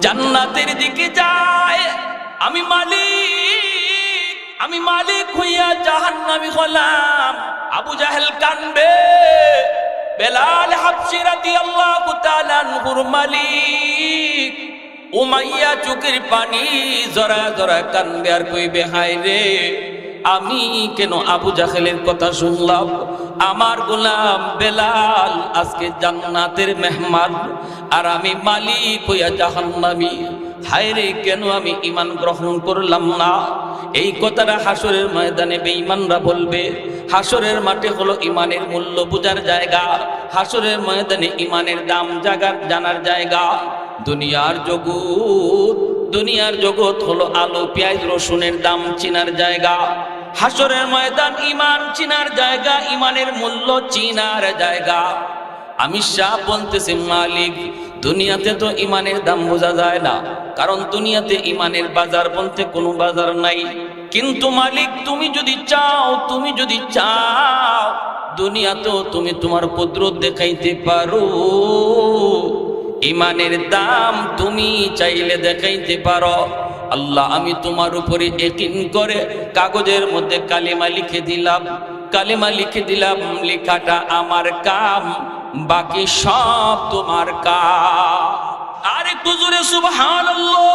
জান্নাতের দিকে যায়। আমি মালিক আমি মালিক হইয়া জাহান্নামি হলাম। আবু জাহেল কানবে। বেলাল হাবশি রাদিয়াল্লাহু তাআলা আনহুর মালিক। উমাইয়া চোখের পানি জরা জরা কানবে আর কইবে হায় রে আমি কেন আবু জাহেলের কথা শুনলাম? আমার গোলাম বেলাল আজকে জান্নাতের মেহমান, আর আমি মালিক হইয়া জাহান্নামি। হায় রে কেন আমি ইমান গ্রহণ করলাম না? এই কথাটা হাসরের ময়দানে বেঈমানরা বলবে। হাসরের মাঠে হলো ইমানের মূল্য বোঝার জায়গা। হাসরের ময়দানে ইমানের দাম জাগার, জানার জায়গা। দুনিয়ার জগৎ দুনিয়ার জগৎ হলো আলো, পেঁয়াজ, রসুনের দাম চিনার জায়গা। হাসরের ময়দান ইমান চিনার জায়গা, ইমানের মূল্য চিনার জায়গা। আমি শাহ বলতেছি, মালিক, দুনিয়াতে তো ইমানের দাম বোঝা যায় না। কারণ দুনিয়াতে ইমানের বাজার বলতে কোনো বাজার নাই। কিন্তু মালিক, তুমি যদি চাও, তুমি যদি চাও, দুনিয়াতেও তুমি তোমার কুদরত দেখাইতে পারো। ইমানের দাম তুমি চাইলে দেখাইতে পারো। আল্লাহ, আমি তোমার উপরে একিন করে কাগজের মধ্যে কালিমা লিখে দিলাম। কালিমা লিখে দিলাম, লেখাটা আমার কাম, বাকি সব তোমার কাম। আর একটু জোরে সুবহানাল্লাহ,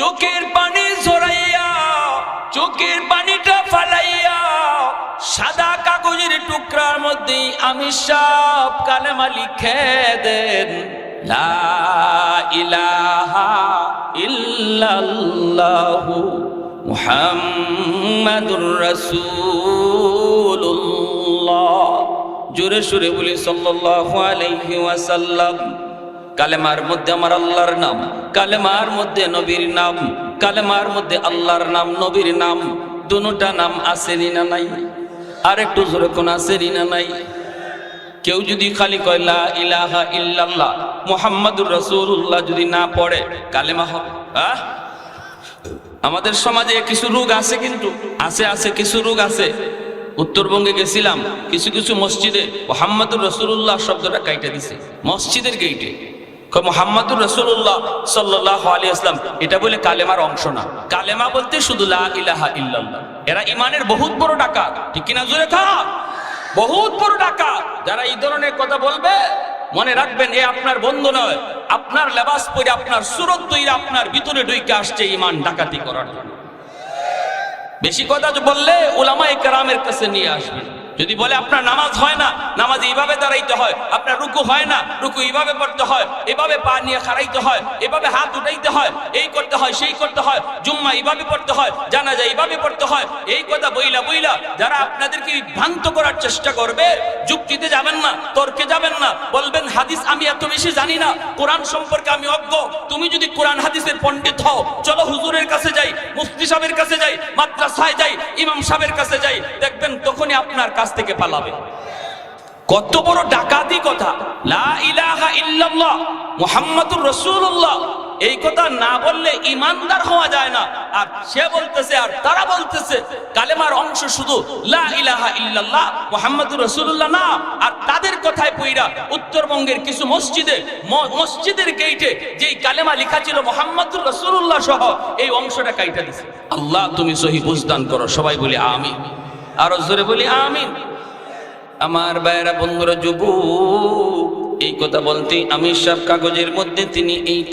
চোখের পানি ঝরাইয়া, চোখের পানিটা ফালাইয়া, সাদা কাগজের টুকরার মধ্যে আমি সব কালেমা লিখে দেন। লা ইলাহা ইল্লাল্লাহু জোরে সুরে বলি ওয়াসাল্লাম। কালেমার মধ্যে আমার আল্লাহর নাম, কালেমার মধ্যে নবীর নাম, কালেমার মধ্যে আল্লাহর নাম, নবীর নাম, দুটা নাম আসেনি না নাই? আর একটু জোরে কোন আসেনি না নাই? কেউ যদি খালি কয়লা ইলাহা ইল্লাল্লাহ, মুহাম্মাদুর রাসূলুল্লাহ যদি না পড়ে, কালেমা হবে। আহ? আমাদের সমাজে কিছু রোগ আছে কিন্তু, আছে আছে, কিছু রোগ আছে। উত্তরবঙ্গে গেছিলাম, কিছু কিছু মসজিদে মোহাম্মদুর রসুল্লাহ শব্দটা কাইটা দিছে। মসজিদের গেইটে। মোহাম্মদুর রসুল্লাহ সাল্লাহ আলী আসলাম এটা বলে কালেমার অংশ না। কালেমা বলতে শুধু লা ইলাহা ইল্লাল্লাহ। এরা ইমানের বহুত বড় টাকা ঠিক কিনা জোরে থাক বহুত বড় ডাকা যারা এই ধরনের কথা বলবে, মনে রাখবেন এ আপনার বন্ধু নয়। আপনার লেবাস পরে আপনার সুরত তৈরি আপনার ভিতরে ঢুকে আসছে ইমান ডাকাতি করার জন্য। বেশি কথা বললে ওলামা একরামের কাছে নিয়ে আসবেন যদি বলে আপনার নামাজ হয় না, নামাজ এইভাবে দাঁড়াইতে হয়, আপনার রুকু হয় না, রুকু এইভাবে পড়তে হয়, এভাবে পা নিয়ে খাড়াইতে হয়, এভাবে হাত উঠাইতে হয়, এই করতে হয়, সেই করতে হয়, জুম্মা এইভাবে পড়তে হয় জানা যায় এইভাবে পড়তে হয়, এই কথা বইলা বইলা যারা আপনাদেরকে ভ্রান্ত করার চেষ্টা করবে, যুক্তিতে যাবেন না, তর্কে যাবেন না, বলবেন, হাদিস আমি এত বেশি জানি না, কোরআন সম্পর্কে আমি অজ্ঞ তুমি যদি কোরআন হাদিসের পণ্ডিত হও, চলো হুজুরের কাছে যাই, মুফতি সাহেবের কাছে যাই, মাদ্রাসায় যাই, ইমাম সাহেবের কাছে যাই, দেখবেন তখনই আপনার কাছ থেকে পালাবে। কত বড় ডাকাতি কথা। লা ইলাহা ইল্লাল্লাহ, মুহাম্মাদুর রাসূলুল্লাহ। এই কথা না বললে ইমানদার হওয়া যায় না। আর সে বলতেছে, আর তারা বলতেছে, কালেমার অংশ শুধু লা ইলাহা ইল্লাল্লাহ, মুহাম্মাদুর রাসূলুল্লাহ না। আর তাদের কথায় পইরা উত্তরবঙ্গের কিছু মসজিদে মসজিদের গেইটে যেই কালেমা লেখা ছিল মুহাম্মাদুর রাসূলুল্লাহ সহ, এই অংশটা কাইটা দিছে। আল্লাহ, তুমি সহি বুঝদান করো, সবাই বলি আমিন। আর জোরে বলি আমিন। আমার ভাইয়েরা, বন্ধুরা যুব এই কথা বলতে আমি সব কাগজের মধ্যে তিনি এই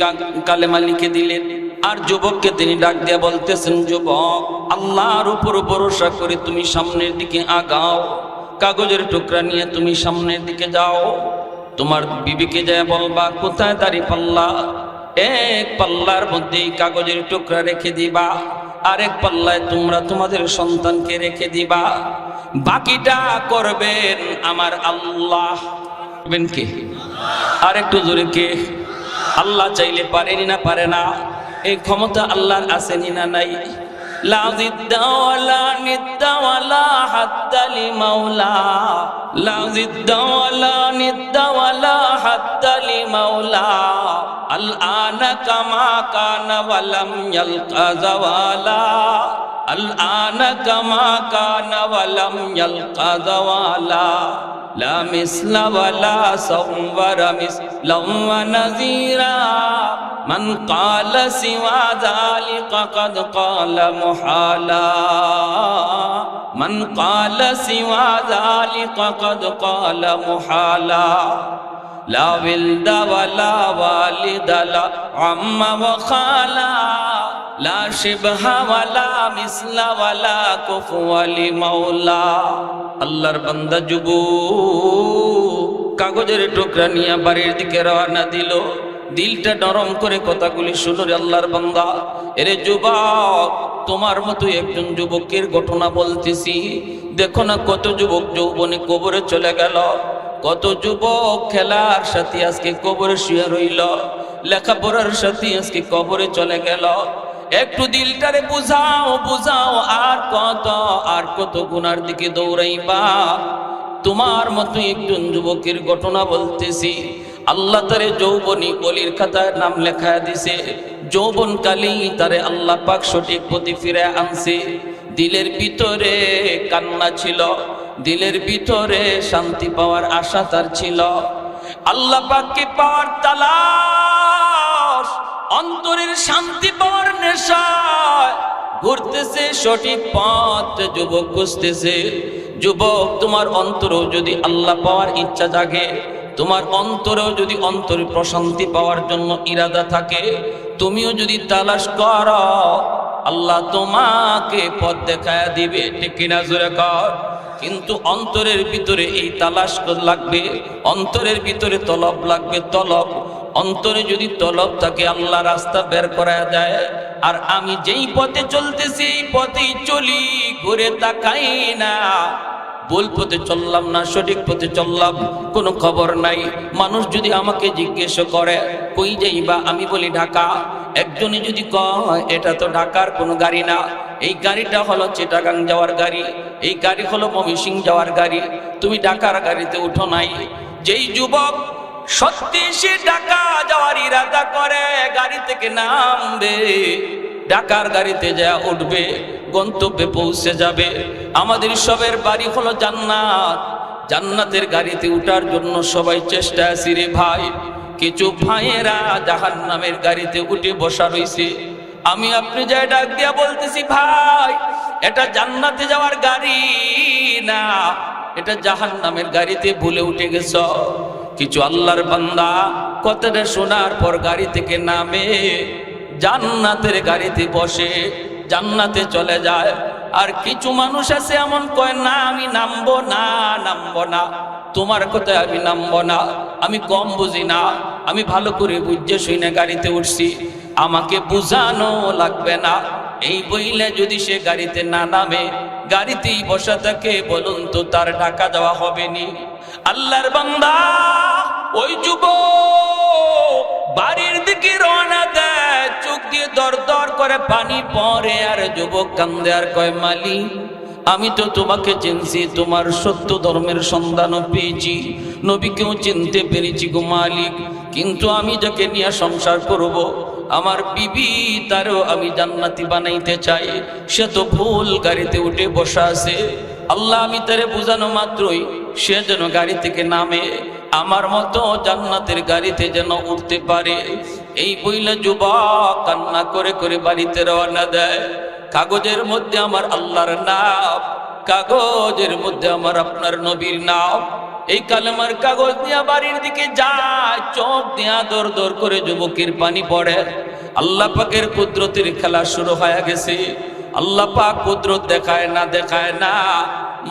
কালেমা লিখে দিলেন। আর যুবককে তিনি ডাক দিয়া বলতেছেন, যুবক, আল্লাহর উপর ভরসা করে তুমি সামনের দিকে আগাও। কাগজের টুকরা নিয়ে তুমি সামনের দিকে যাও। তোমার বিবিকে যায় বলবা, কোথায় দাঁড়ি পাল্লা? এক পাল্লার মধ্যে কাগজের টুকরা রেখে দিবা। আরেক পাল্লায় তোমরা তোমাদের সন্তানকে রেখে দিবা। বাকিটা করবেন আমার আল্লাহ। করবেন কে? আর একটু জোরে কে আল্লাহ চাইলে পারেনি না পারে না এই ক্ষমতা আল্লাহর আসেনি না নাই لا ضد ولا ند ولا حد لمولى لا ضد ولا ند ولا حد لمولى الآن كما كان ولم يلقى زوالا الآن كما كان ولم يلقى زوالا. لا مثل ولا صور مثلا ونذيرا. من قال سوى ذلك قد قال محالا. من قال سوى ذلك قد قال محالا. لا ولد ولا والد لا عم وخالا. লা আল্লাহর বান্দা কাগজের টুকরা নিয়ে বাড়ির দিকে রওনা দিল। দিলটা নরম করে কথাগুলি শুনুন আল্লাহর বান্দা। এরে যুবক, তোমার মতো একজন যুবকের ঘটনা বলতেছি। দেখো না কত যুবক যৌবনে কবরে চলে গেল। কত যুবক খেলার সাথে আজকে কবরে শুয়ে রইল। লেখাপড়ার সাথে আজকে কবরে চলে গেল। একটু দিলটারে বুঝাও বুঝাও, আর কত আর কত গুনার দিকে দৌড়াইবা। তোমার মতো একজন যুবকের ঘটনা বলতেছি। আল্লাহ তারে যৌবনী অলির খাতায় নাম লেখা দিছে। যৌবন কালী তারে আল্লাহ পাক সঠিক প্রতি ফিরে আনছে। দিলের ভিতরে কান্না ছিল, দিলের ভিতরে শান্তি পাওয়ার আশা তার ছিল। আল্লাহ পাককে পাওয়ার তালাশ অন্তরের শান্তি পাওয়ার নেশায় ঘুরতেছে সঠিক পথ, যুবক খুঁজতেছে। যুবক, তোমার অন্তরেও যদি আল্লাহ পাওয়ার ইচ্ছা জাগে, তোমার অন্তরেও যদি অন্তরে প্রশান্তি পাওয়ার জন্য ইরাদা থাকে, তুমিও যদি তালাশ কর, আল্লাহ তোমাকে পথ দেখায় দিবে। ঠিক কিনা জোরে কর। কিন্তু অন্তরের ভিতরে এই তালাশ লাগবে, অন্তরের ভিতরে তলব লাগবে, তলব। অন্তরে যদি তলব থাকে, আল্লাহ রাস্তা বের করা যায়। আর আমি যেই পথে চলতেছি, এই পথেই চলি, ঘুরে তাকাই না। ভুল পথে চললাম না, সঠিক পথে চললাম, কোনো খবর নাই। মানুষ যদি আমাকে জিজ্ঞেস করে, কই যাইবা আমি বলি, ঢাকা। একজনে যদি কয়, এটা তো ঢাকার কোনো গাড়ি না। এই গাড়িটা হলো চিটাগাং যাওয়ার গাড়ি, এই গাড়ি হলো মমিসিং যাওয়ার গাড়ি। তুমি ঢাকার গাড়িতে উঠো নাই। যেই যুবক সত্যি সে ঢাকা যাওয়ার ইরাদা করে, গাড়ি থেকে নামবে। ঢাকার গাড়িতে যা উঠবে, গন্তব্যে পৌঁছে যাবে। আমাদের সবের বাড়ি হলো জান্নাত। জান্নাতের গাড়িতে উঠার জন্য সবাই চেষ্টা আছি রে ভাই। কিছু ভাইয়েরা জাহান নামের গাড়িতে উঠে বসা রইছে। আমি আপনি যাই ডাক দিয়া বলতেছি, ভাই, এটা জান্নাতে যাওয়ার গাড়ি না। এটা জাহান নামের গাড়িতে ভুলে উঠে গেছ। কিছু আল্লাহর বান্দা কথাটা শোনার পর গাড়ি থেকে নামে। জান্নাতের গাড়িতে বসে জান্নাতে চলে যায়। আর কিছু মানুষ আছে এমন কয়, না, আমি নামবো না নামবো না। তোমার কথায় আমি নামবো না। আমি কম বুঝি না। আমি ভালো করে বুঝে শুনে গাড়িতে উঠছি। আমাকে বুঝানো লাগবে না। এই বইলে যদি সে গাড়িতে না নামে, গাড়িতেই বসা থাকে, বলুন তো তার ঢাকা দেওয়া হবে নি? আল্লাহর বান্দা, ওই যুব বাড়ির দিকে রওনা দেয়। দিয়ে দর দর করে পানি পরে, আর যুবক কান্দে, আর কয়, মালি, আমি তো তোমাকে চিনছি, তোমার সত্য ধর্মের সন্ধানও পেয়েছি, নবীকেও চিনতে পেরেছি গো মালিক। কিন্তু আমি যাকে নিয়ে সংসার করব। আমার বিবি তারও আমি জান্নাতি বানাইতে চাই। সে তো ভুল গাড়িতে উঠে বসা আছে। আল্লাহ, আমি তারে বোঝানো মাত্রই সে যেন গাড়ি থেকে নামে। আমার মতো জান্নাতের গাড়িতে যেন উঠতে পারে। এই বইলে যুবক কান্না করে করে বাড়িতে রওনা দেয়। কাগজের মধ্যে আমার আল্লাহর নাম, কাগজের মধ্যে আমার আপনার নবীর নাম। এই কালেমার কাগজ দিয়া বাড়ির দিকে যায়, চোখ দিয়া দর দর করে যুবকের পানি পড়ে। আল্লাহ পাকের কুদরতের খেলা শুরু হয়ে গেছে। আল্লাহ পাক কুদরত দেখায় না দেখায় না।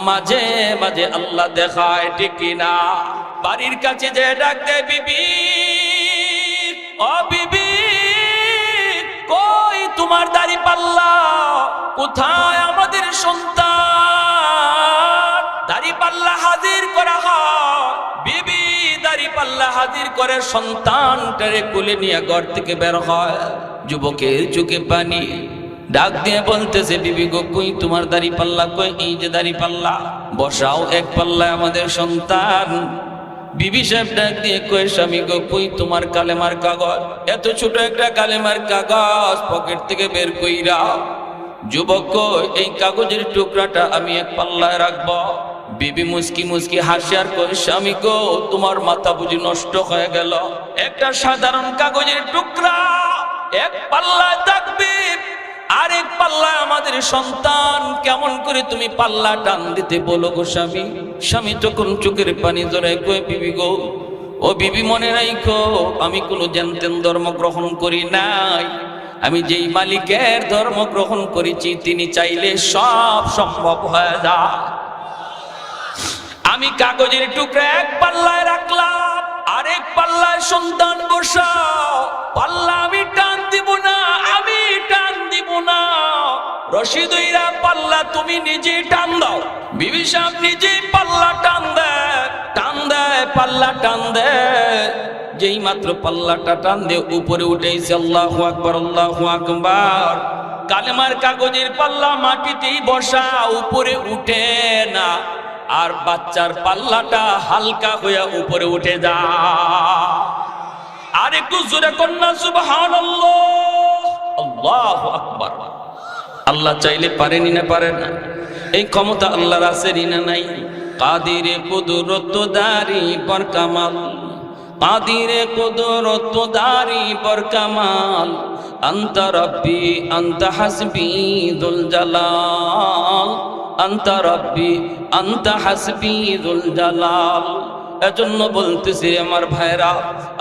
মাঝে মাঝে আল্লাহ দেখায়, ঠিক না বাড়ির কাছে যে ডাক দেয়, বিবি। ও বিবি, কই তোমার দাড়ি পাল্লা? কোথায় আমাদের সন্তান? পাল্লা করা বিবি পাল্লা করে নিয়ে ঘর থেকে বের হয়। যুবকের চোখে পানি। ডাক দিয়ে বলতেছে, বিবি গো, কই তোমার দাড়ি পাল্লা? কই এই যে দাড়ি পাল্লা? বসাও এক পাল্লায় আমাদের সন্তান। বিবি সাহেব ডাক দিয়ে কয়ে, স্বামী গো, কই তোমার কালেমার কাগজ? এত ছোট একটা কালেমার কাগজ পকেট থেকে বের কইরা যুবক এই কাগজের টুকরাটা আমি এক পাল্লায় রাখব। বিবি মুসকি মুসকি হাসি আর কই স্বামী গো, তোমার মাথা বুঝি নষ্ট হয়ে গেল। একটা সাধারণ কাগজের টুকরা এক পাল্লায় থাকবে। আরেক পাল্লা আমাদের সন্তান কেমন করে তুমি পাল্লা টান দিতে বলো গো স্বামী? স্বামী তখন চোখের পানি ধরে কয়ে, বিবি গো, ও বিবি মনে রাখো আমি কোনো জেনতেন ধর্ম গ্রহণ করি নাই। আমি যেই মালিকের ধর্ম গ্রহণ করেছি, তিনি চাইলে সব সম্ভব হয়ে যায়। আমি কাগজের টুকরা এক পাল্লায় রাখলাম, আরেক পাল্লায় সন্তান বসাও, পাল্লা আমি টান দিব না। রশিদইরা পাল্লা তুমি নিজে টান দাও। বিবি সাহেব নিজে পাল্লা টান দেয় টান দেয়, পাল্লা টান দেয়। যেই মাত্র পাল্লাটা টান দিয়ে উপরে উঠেছে আল্লাহু আকবার আল্লাহু আকবার। কালেমার কাগজের পাল্লা মাটিতেই বসা, উপরে উঠে না। আর বাচ্চার পাল্লাটা হালকা হয়ে উপরে উঠে যা। আর একটু জোরে কন্যা সুবহান আল্লাহ আকবার। আল্লাহ চাইলে পারেনি না পারে না। এই ক্ষমতা আল্লাহর আছে না নাই? কাদিরে কুদরত দারি পর কামাল কাদিরে কুদরত দারি পর কামাল আন্ত রব্বি, আন্ত হাসবি দুল জালাল। আন্ত রব্বি, আন্ত হাসবি দুল জালাল। এজন্য বলতেছে আমার ভাইরা,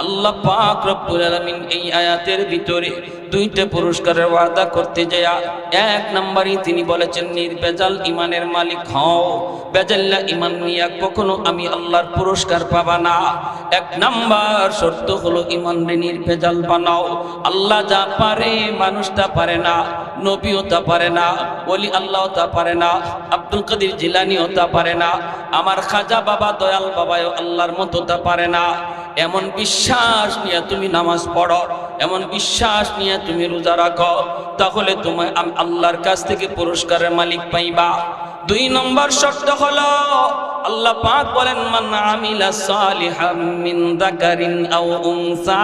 আল্লাহ পাক রব্বুল আলামিন এই আয়াতের ভিতরে দুইটা পুরস্কারের ওয়াদা করতে যায় এক নম্বরই তিনি বলেছেন, নির্বেজাল ইমানের মালিক হও। বেজাল্লা ইমান নিয়া কখনো আমি আল্লাহর পুরস্কার পাবা না। এক নাম্বার শর্ত হলো ইমান নির্বেজাল বানাও। আল্লাহ যা পারে মানুষ তা পারে না, নবীও তা পারে না, ওলি আল্লাহ তা পারে না, আব্দুল কাদির জিলানিও তা পারে না, আমার খাজা বাবা, দয়াল বাবাও আল্লাহর মতো তা পারে না। এমন বিশ্বাস নিয়ে তুমি নামাজ পড়ো, এমন বিশ্বাস নিয়ে তুমি রোজা রাখো, তাহলে তোমার আল্লাহর কাছ থেকে পুরস্কারের মালিক পাইবা। দুই নম্বর শর্ত হলো, আল্লাহ পাক বলেন, মান আমিলা সালিহাম মিন যাকারিন আও উনসা।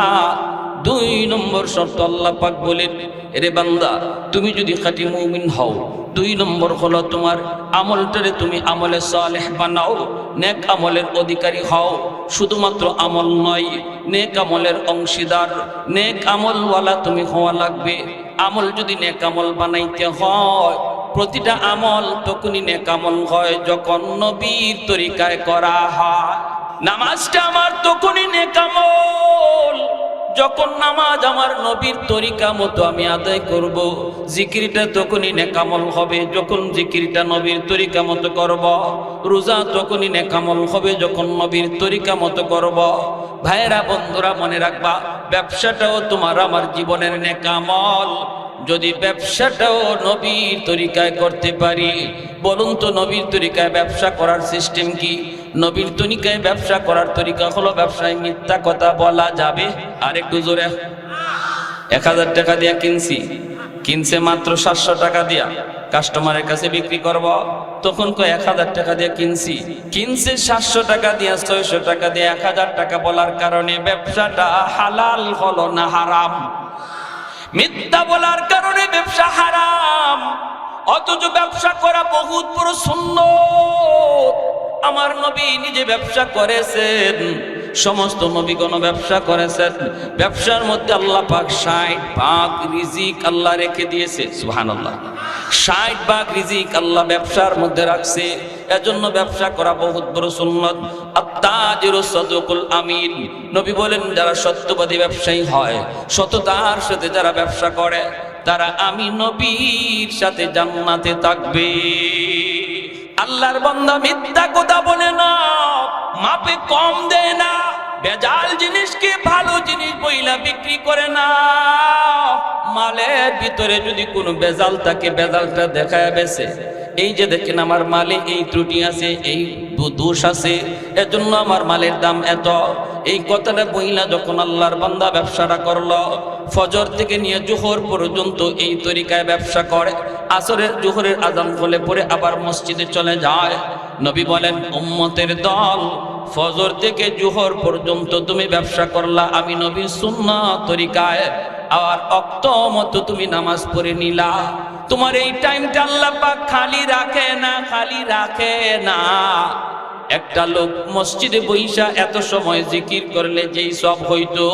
দুই নম্বর শর্ত আল্লাহ পাক বলেন, এরে বান্দা, তুমি যদি খাঁটি মুমিন হও, দুই নম্বর হলো তোমার আমলটারে তুমি আমলে সালেহ বানাও, নেক আমলের অধিকারী হও। শুধুমাত্র আমল নয়, নেক আমলের অংশীদার, নেক আমলওয়ালা তুমি হওয়া লাগবে। আমল যদি নেক আমল বানাইতে হয়, প্রতিটা আমল তখনই নেক আমল হয় যখন নবীর তরিকায় করা হয়। নামাজটা আমার তখনই নেক আমল। যখন নামাজ আমার নবীর তরিকা মতো আমি আদায় করব, জিকিরটা তখনই নেকামল হবে। যখন জিকিরটা নবীর তরিকা মতো করব, রোজা তখনই নেকামল হবে যখন নবীর তরিকা মতো করব। ভাইয়েরা, বন্ধুরা, মনে রাখবা, ব্যবসাটাও তোমার আমার জীবনের নেকামল। যদি ব্যবসাটাও নবীর তরিকায় করতে পারি, বলুন তো নবীর তরিকায় ব্যবসা করার সিস্টেম কি? নবীর তরিকায় ব্যবসা করার তরিকা হলো ব্যবসায় মিথ্যা কথা বলা যাবে? আর একটু জোরে। এক হাজার টাকা দিয়া কিনছি। কিনছে মাত্র সাতশো টাকা দিয়া। কাস্টমারের কাছে বিক্রি করব। তখন কয়, এক হাজার টাকা দিয়ে কিনছি। কিনছে সাতশো টাকা দিয়া, ছয়শো টাকা দিয়ে, এক হাজার টাকা বলার কারণে ব্যবসাটা হালাল হলো না হারাম? মিথ্যা বলার কারণে ব্যবসা হারাম। অথচ ব্যবসা করা বহুত বড় সুন্দর আমার নবী নিজে ব্যবসা করেছেন। সমস্ত নবীগণ ব্যবসা করেছেন। ব্যবসার মধ্যে আল্লাহ পাক ষাট ভাগ রিজিক আল্লাহ রেখে দিয়েছে সুহান আল্লাহ ষাট ভাগ রিজিক আল্লাহ ব্যবসার মধ্যে রাখছে। এজন্য ব্যবসা করা বহুত বড় সুন্নত। আত্মাজিরু আমিন। নবী বলেন, যারা সত্যবাদী ব্যবসায়ী হয়, সততার সাথে যারা ব্যবসা করে, তারা আমি নবীর সাথে জান্নাতে থাকবে। আল্লাহর বান্দা মিথ্যা কথা বলে না। মাপে কম দেয় না বেজাল জিনিসকে ভালো জিনিস বইলা বিক্রি করে না। মালের ভিতরে যদি কোনো বেজাল থাকে বেজালটা দেখায় বেছে এই যে দেখেন আমার মালে এই ত্রুটি আছে, এই দোষ আছে, এজন্য আমার মালের দাম এত। এই কথাটা বইলা যখন আল্লাহর বান্দা ব্যবসাটা করল, ফজর থেকে নিয়ে জোহর পর্যন্ত এই তরিকায় ব্যবসা করে। আসরের জোহরের আজান হলে পরে আবার মসজিদে চলে যায়। নবী বলেন, উম্মতের দল, ফজর থেকে জোহর পর্যন্ত তুমি ব্যবসা করলা, আমি নবীর সুন্না তরিকায়, আর অক্ত মতো তুমি নামাজ পড়ে নিলা। তোমার এই টাইমটা আল্লাহ পাক খালি রাখে না, খালি রাখে না। একটা লোক মসজিদে বইসা এত সময় জিকির করলে যেই সব হইতো,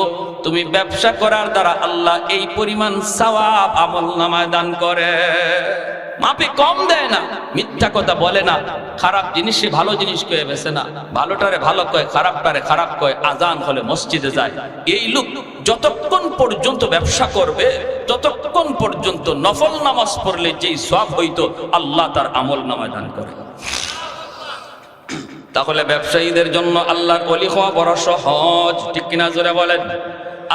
তুমি ব্যবসা করার দ্বারা আল্লাহ এই পরিমাণ সওয়াব আমল নামায় দান করে। মাপে কম দেয় না, মিথ্যা কথা বলে না, খারাপ জিনিসে ভালো জিনিস কয়ে বেছে না, ভালোটারে ভালো কয়, খারাপটারে খারাপ কয় আজান হলে মসজিদে যায়। এই লোক যতক্ষণ পর্যন্ত ব্যবসা করবে, ততক্ষণ পর্যন্ত নফল নামাজ পড়লে যেই সব হইতো, আল্লাহ তার আমল নামায় দান করে। তাহলে ব্যবসায়ীদের জন্য আল্লাহর অলি হওয়া বড় সহজ, ঠিক কিনা জোরে বলেন?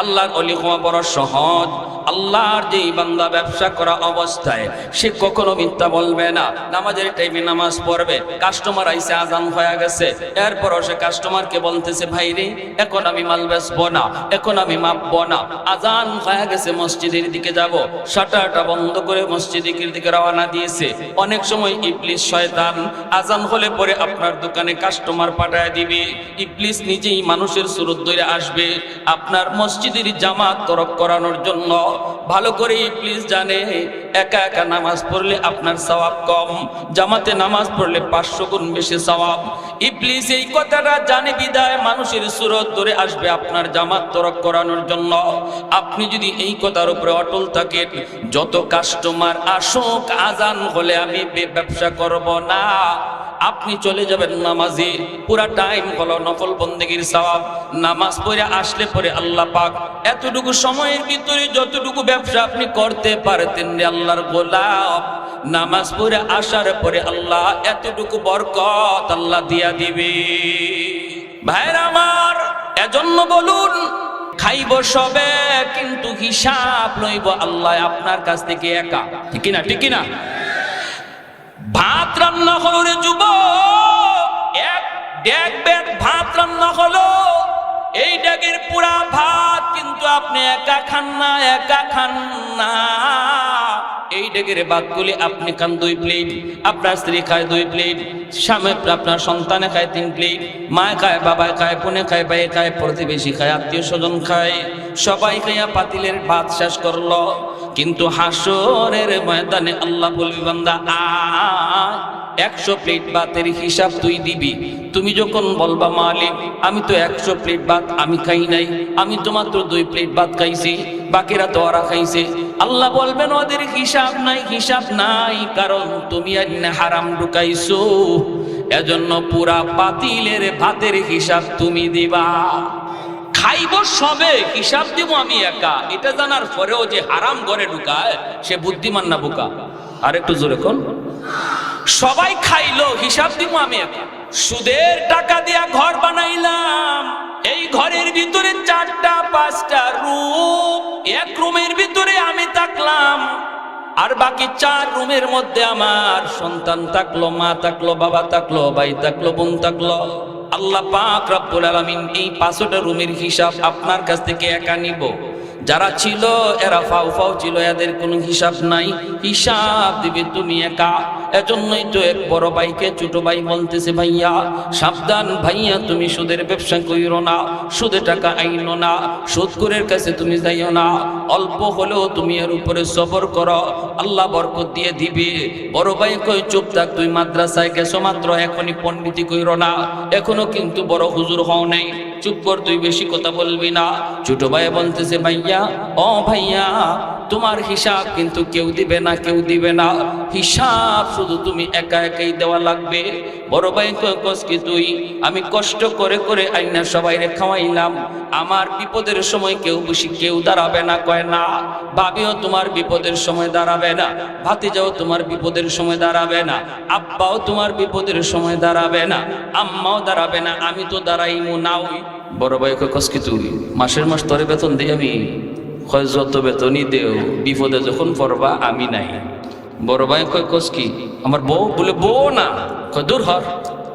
আল্লাহর অলি হওয়া বড় সহজ। আল্লাহর যে বান্দা ব্যবসা করা অবস্থায়, সে কখনো মিথ্যা বলবে না। নামাজের টাইমে নামাজ পড়বে কাস্টমার আইসে আজান হয়ে গেছে। এরপরও সে কাস্টমারকে বলতেছে, ভাই রে, এখন আমি মাল বেচবো না, এখন আমি মাপবো না। আজান হয়ে গেছে, মসজিদের দিকে যাব। শাটারটা বন্ধ করে মসজিদের দিকে রওনা দিয়েছে। অনেক সময় ইবলিস শয়তান আজান হলে পরে আপনার দোকানে কাস্টমার পাঠায় দিবে। ইবলিস নিজেই মানুষের সুরত ধরে আসবে। আপনার মসজিদের জামাত তরক করানোর জন্য ভালো করে প্লিজ জানে, একা একা নামাজ পড়লে আপনার সওয়াব কম, জামাতে নামাজ পড়লে পাঁচশো গুণ বেশি সওয়াব। ইবলিস এই কথাটা জানে বিদায়, মানুষের সুরত ধরে আসবে আপনার জামাত তরক করানোর জন্য। আপনি যদি এই কথার উপরে অটল থাকেন, যত কাস্টমার আসুক, আজান হলে আমি ব্যবসা করব না। আপনি চলে যাবেন নামাজে। পুরা টাইম হলো নফল বন্দেগীর সওয়াব। নামাজ পড়ে আসলে পরে আল্লাহ পাক এতটুকু সময়ের ভিতরে যতটুকু ব্যবসা আপনি করতে পারতেন আল্লাহর গোলাপ, নামাজ পড়ে আসার পরে আল্লাহ এতটুকু বরকত আল্লাহ দিয়া দিবে। ভাইরা আমার, এজন্য বলুন, খাইব সবে, কিন্তু হিসাব লইব আল্লাহ আপনার কাছ থেকে একা। ঠিক না ঠিক না ভাত রান্না হলো রে যুব এক ডেক ব্যাগ ভাত রান্না হলো। এই ড্যাগের পুরা ভাত কিন্তু আপনি একা খান না, একা খান না। এই ডেগের ভাতগুলি আপনি খান দুই প্লেট, আপনার স্ত্রী খায় দুই প্লেট, স্বামী, আপনার সন্তানে খায় তিন প্লেট মা খায় বাবা খায়, বোনে খায় ভাই খায়, প্রতিবেশী খায়, আত্মীয় স্বজন খায়, সবাই খাইয়া পাতিলের ভাত শেষ করল। কিন্তু হাসরের ময়দানে আল্লাহ বলবি, বান্দা একশো প্লেট ভাতের হিসাব তুই দিবি। তুমি যখন বলবা, মালিক, আমি তো একশো প্লেট ভাত আমি খাই নাই, আমি তো মাত্র দুই প্লেট ভাত খাইছি, বাকিরা তো ওরা খাইছে। আল্লাহ বলবেন, ওদের হিসাব নাই হিসাব নাই, কারণ তুমি হারাম ঢুকাইছো। এজন্য পুরা পাতিলের ভাতের হিসাব তুমি দিবা। খাইব সবে, হিসাব দিব আমি একা। এটা জানার পরেও যে হারাম ঘরে ঢুকায়, সে বুদ্ধিমান না বোকা? আর একটু জোরে কোন? সবাই খাইলো, হিসাব দিব আমি একা। সুদের টাকা দিয়া ঘর বানাইলাম। এই ঘরের ভিতরে চারটা, পাঁচটা রুম এক থাকলাম আর বাকি চার রুমের মধ্যে আমার সন্তান থাকল, মা থাকল, বাবা থাকল, ভাই থাকল, বোন থাকল। আল্লাহ পাক রব্বুল আলামিন এই পাঁচটা রুমের হিসাব আপনার কাছ থেকে একা নিব। যারা ছিল, এরা ফাউ ফাউ ছিল, এদের কোনো হিসাব নাই। হিসাব দিবে তুমি একা। এজন্যই তো এক বড় ভাইকে ছোট ভাই বলতেছে, ভাইয়া, সাবধান ভাইয়া, তুমি সুদের ব্যবসা কইরো না, সুদে টাকা আইনো না সুদকুরের কাছে তুমি যাইও না। অল্প হলেও তুমি এর উপরে সবর করো, আল্লাহ বরকত দিয়ে দিবে। বড় ভাই কই চুপ থাক, তুই মাদ্রাসায় গেছো মাত্র, এখনই পণ্ডিতি কইরো না। এখনও কিন্তু বড় হুজুর হও নাই। চুপ কর তুই বেশি কথা বলবি না। ছোট ভাইয়া বলতেছে ভাইয়া ও ভাইয়া তোমার হিসাব কিন্তু কেউ দিবে না, কেউ দিবে না। হিসাব শুধু তুমি একা একাই দেওয়া লাগবে। বড় ভাই কস কি তুই? আমি কষ্ট করে করে আইনা সবাই খাওয়াইলাম। আমার বিপদের সময় কেউ বেশি কেউ দাঁড়াবে না, কয় না। ভাবিও তোমার বিপদের সময় দাঁড়াবে না। ভাতিজাও তোমার বিপদের সময় দাঁড়াবে না। আব্বাও তোমার বিপদের সময় দাঁড়াবে না। আম্মাও দাঁড়াবে না। আমি তো দাঁড়াইমু নাও বড় ভাই কস কি তুই? মাসের মাস তরে বেতন দিই আমি। যত বেতনই দেও, বিপদে যখন পড়বা, আমি নাই। বড় ভাই কয়, কস কি? আমার বউ? বলে, বউ না, কয়, দূর হর।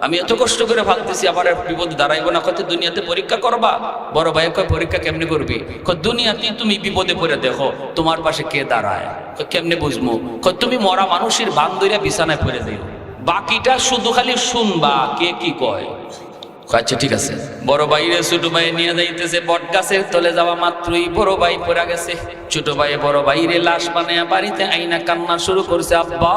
আমি এত কষ্ট করে ভাবতেছি, আবার বিপদে দাঁড়াইবো না। কত দুনিয়াতে পরীক্ষা করবা? বড় ভাই কয়, পরীক্ষা কেমনে করবি? কয়, দুনিয়াতে তুমি বিপদে পড়ে দেখো, তোমার পাশে কে দাঁড়ায়? কেমনে বুঝব কয়, তুমি মরা মানুষের বান বিছানায় পড়ে দিও। বাকিটা শুধু খালি শুনবা, কে কি কয়? আচ্ছা ঠিক আছে। বড় ভাইরে ছোট ভাই নিয়ে যাইতেছে, বট গাছের তলে যাওয়া মাত্রই বড় ভাই পড়া গেছে। ছোট ভাই বড় ভাইরে লাশ বানায় বাড়িতে আইনা কান্না শুরু করছে, আব্বা।